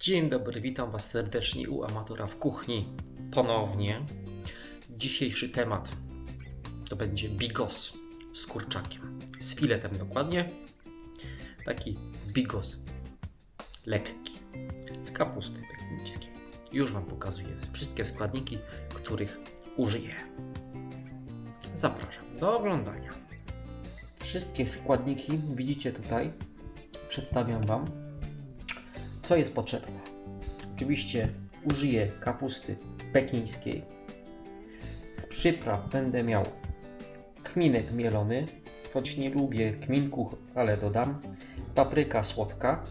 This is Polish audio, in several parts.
Dzień dobry, witam Was serdecznie u amatora w kuchni ponownie. Dzisiejszy temat to będzie bigos z kurczakiem, z filetem dokładnie. Taki bigos lekki, z kapusty pekińskiej. Już Wam pokazuję wszystkie składniki, których użyję. Zapraszam do oglądania. Wszystkie składniki widzicie tutaj. Przedstawiam Wam co jest potrzebne. Oczywiście użyję kapusty pekińskiej. Z przypraw będę miał kminek mielony, choć nie lubię kminku, ale dodam. Papryka słodka.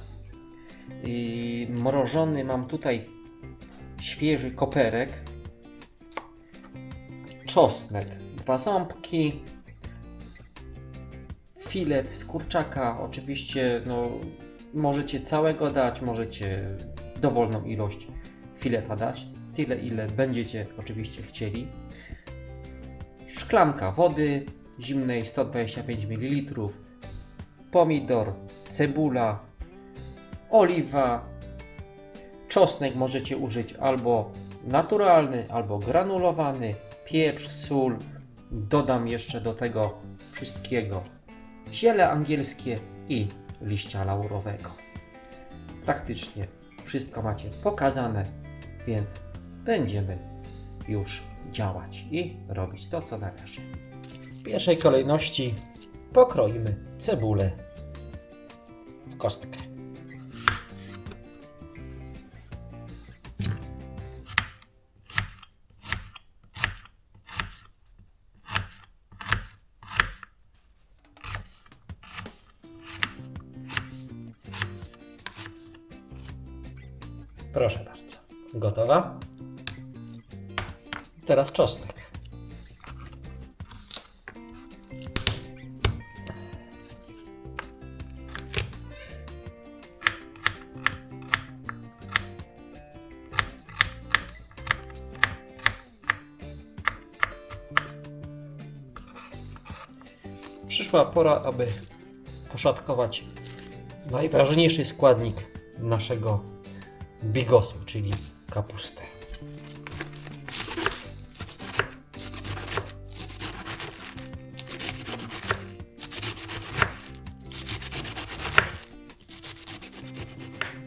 I mrożony mam tutaj świeży koperek. Czosnek, dwa ząbki. Filet z kurczaka, oczywiście no, Możecie całego dać, możecie dowolną ilość fileta dać, tyle ile będziecie oczywiście chcieli. Szklanka wody zimnej 125 ml, pomidor, cebula, oliwa, czosnek możecie użyć albo naturalny, albo granulowany, pieprz, sól. Dodam jeszcze do tego wszystkiego ziele angielskie i liścia laurowego. Praktycznie wszystko macie pokazane, więc będziemy już działać i robić to, co należy. W pierwszej kolejności pokroimy cebulę w kostkę. Proszę bardzo. Gotowa? Teraz czosnek. Przyszła pora, aby poszatkować najważniejszy składnik naszego bigosu, czyli kapustę.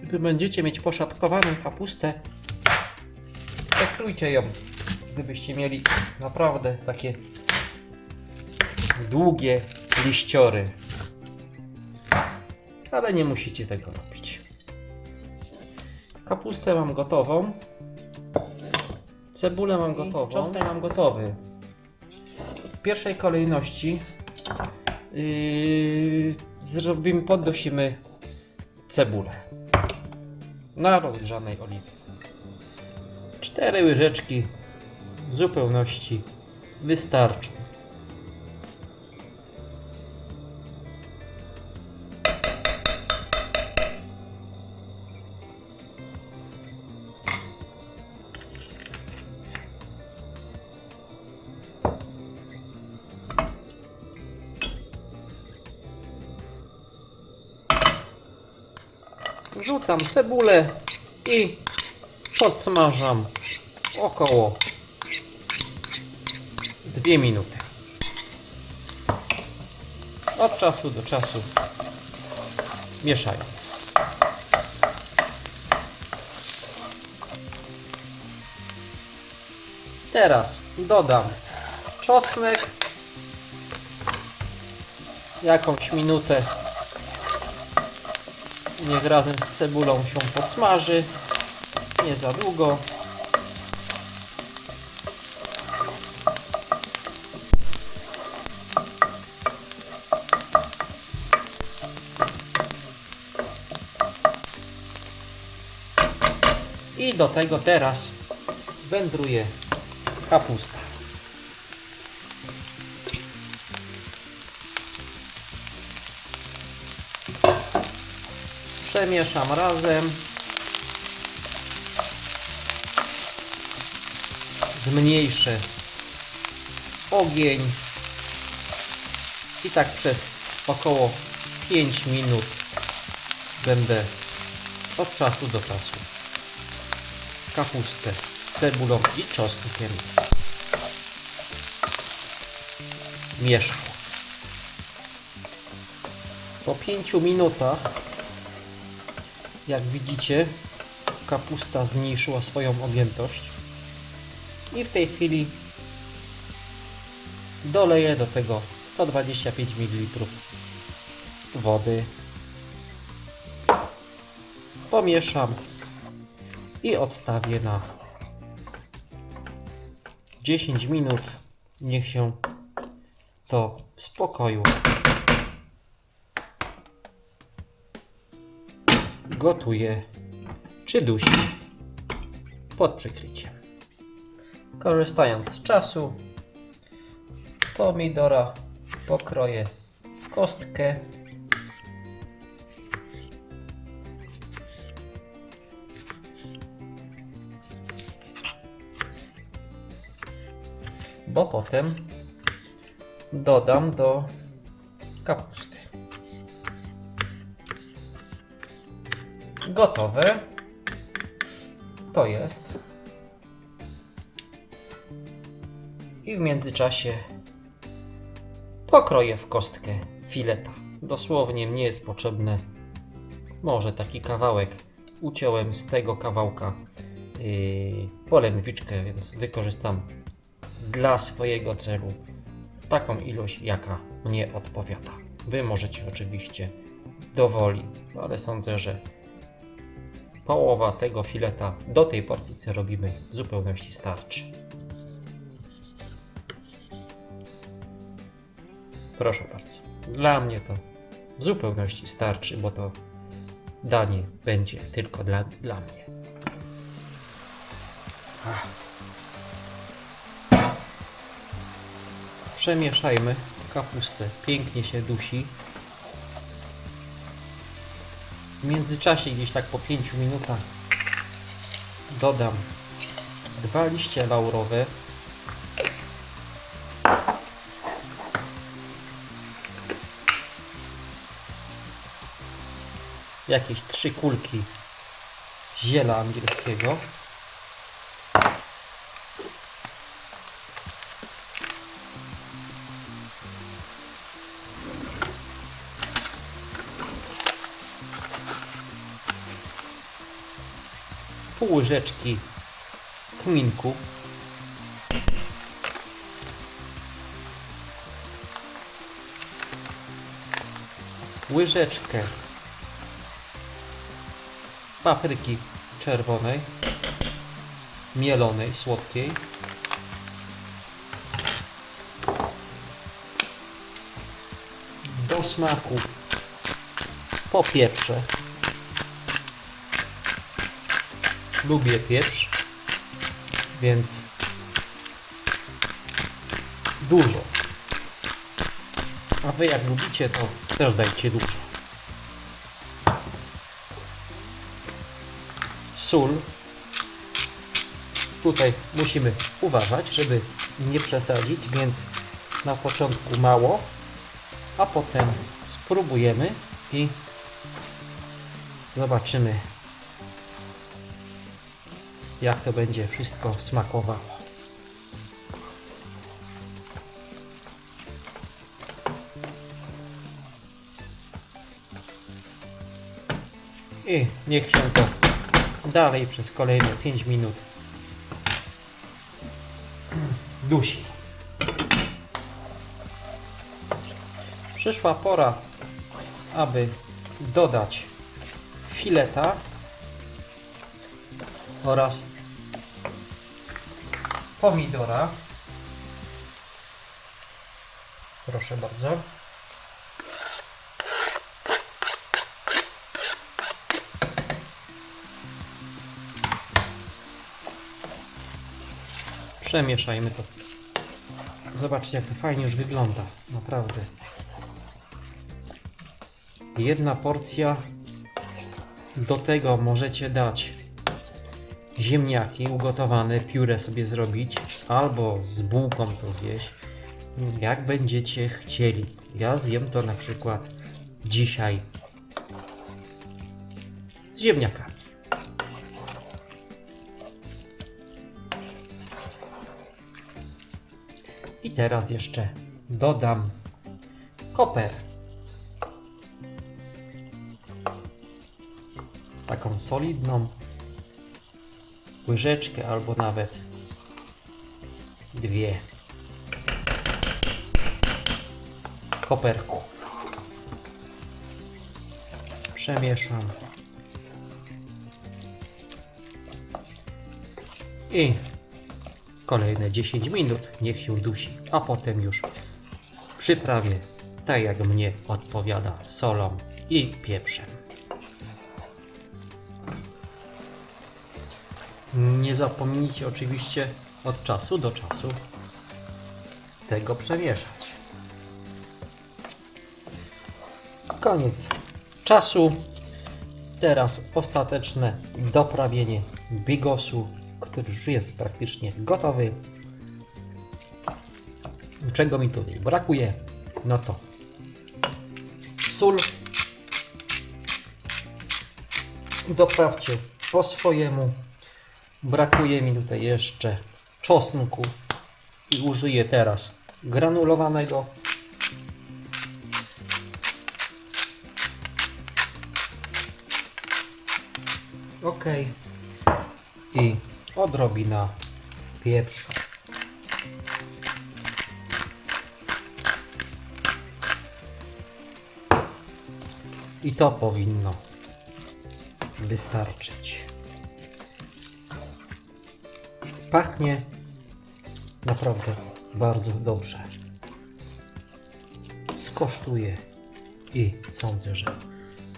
Gdy będziecie mieć poszatkowaną kapustę, przekrujcie ją, gdybyście mieli naprawdę takie długie liściory. Ale nie musicie tego robić. Kapustę mam gotową. Cebulę mam gotową. Czosnek mam gotowy. W pierwszej kolejności yy, zrobimy, poddosimy cebulę na rozgrzanej oliwie. Cztery łyżeczki w zupełności wystarczą. Wrzucam cebulę i podsmażam około 2 minuty. Od czasu do czasu mieszając. Teraz dodam czosnek, jakąś minutę Niech razem z cebulą się podsmaży. Nie za długo. I do tego teraz wędruje kapusta. Przemieszam razem. Zmniejszę ogień. I tak przez około 5 minut będę od czasu do czasu kapustę z cebulą i czosnkiem. Mieszał. Po 5 minutach, jak widzicie, kapusta zmniejszyła swoją objętość. I w tej chwili doleję do tego 125 ml wody. Pomieszam i odstawię na 10 minut. Niech się to w spokoju gotuje czy dusi pod przykryciem. Korzystając z czasu, pomidora pokroję w kostkę. Bo potem dodam do Gotowe. To jest. I w międzyczasie pokroję w kostkę fileta. Dosłownie mnie jest potrzebne może taki kawałek. Uciąłem z tego kawałka yy, polędwiczkę, więc wykorzystam dla swojego celu taką ilość, jaka mnie odpowiada. Wy możecie oczywiście dowoli, ale sądzę, że połowa tego fileta do tej porcji, co robimy, w zupełności starczy. Proszę bardzo. Dla mnie to w zupełności starczy, bo to danie będzie tylko dla, dla mnie. Przemieszajmy kapustę. Pięknie się dusi. W międzyczasie, gdzieś tak po 5 minutach, dodam dwa liście laurowe. Jakieś trzy kulki ziela angielskiego. Pół łyżeczki kminku. Łyżeczkę papryki czerwonej, mielonej, słodkiej. Do smaku popieprzę. Lubię pieprz, więc dużo. A wy jak lubicie, to też dajcie dużo. Sól. Tutaj musimy uważać, żeby nie przesadzić, więc na początku mało, a potem spróbujemy i zobaczymy jak to będzie wszystko smakowało. I niech się to dalej przez kolejne 5 minut dusi. Przyszła pora, aby dodać fileta oraz pomidora. Proszę bardzo. Przemieszajmy to. Zobaczcie, jak to fajnie już wygląda. Naprawdę. Jedna porcja. Do tego możecie dać ziemniaki ugotowane, pióre sobie zrobić, albo z bułką to gdzieś, jak będziecie chcieli. Ja zjem to na przykład dzisiaj z ziemniaka. I teraz jeszcze dodam koper. Taką solidną łyżeczkę albo nawet dwie koperku. Przemieszam. I kolejne 10 minut niech się dusi, a potem już przyprawię tak jak mnie odpowiada solą i pieprzem. Nie zapomnijcie oczywiście od czasu do czasu tego przemieszać. Koniec czasu. Teraz ostateczne doprawienie bigosu, który już jest praktycznie gotowy. Czego mi tutaj brakuje? No to sól. Doprawcie po swojemu. Brakuje mi tutaj jeszcze czosnku i użyję teraz granulowanego. Ok. I odrobina pieprzu. I to powinno wystarczyć. Pachnie naprawdę bardzo dobrze. Skosztuję i sądzę, że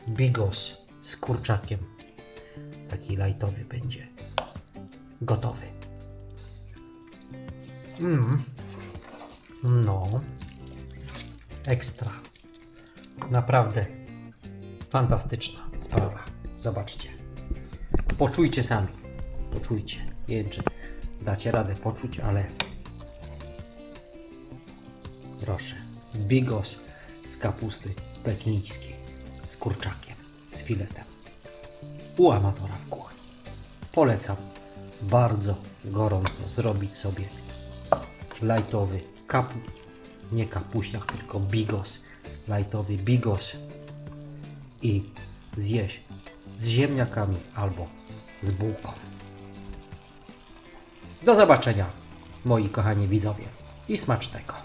bigos z kurczakiem taki lightowy będzie gotowy. Mm. No. Ekstra. Naprawdę fantastyczna sprawa. Zobaczcie. Poczujcie sami. Poczujcie. Nie wiem, czy dacie radę poczuć, ale proszę. Bigos z kapusty pekińskiej z kurczakiem, z filetem. U amatora w kuchni. Polecam bardzo gorąco zrobić sobie lightowy kapu, nie kapuśniak, tylko bigos, lightowy bigos i zjeść z ziemniakami albo z bułką. Do zobaczenia, moi kochani widzowie, i smacznego.